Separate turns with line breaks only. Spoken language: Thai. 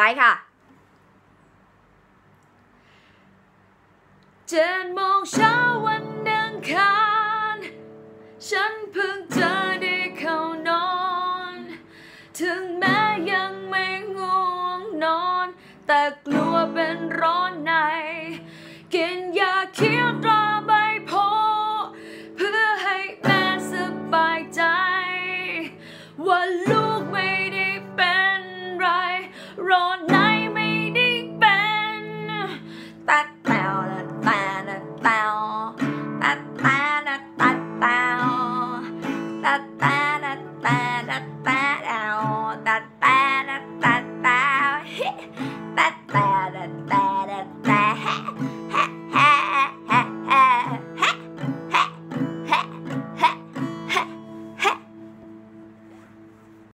ไปค่ะ
เจ็ดโมงเช้าวันอังคารฉันเพิ่งจะได้เข้านอน ถึงแม้ยังไม่ง่วงนอน แต่กลัวเป็นร้อนใน กินยาเคี้ยวตราใบโพเพื่อให้แม่สบายใจว่าลู รอไหนไม่ได้เป็น
ตาดแตวตาดแตาตาดแตาตาดแตาตาดแตา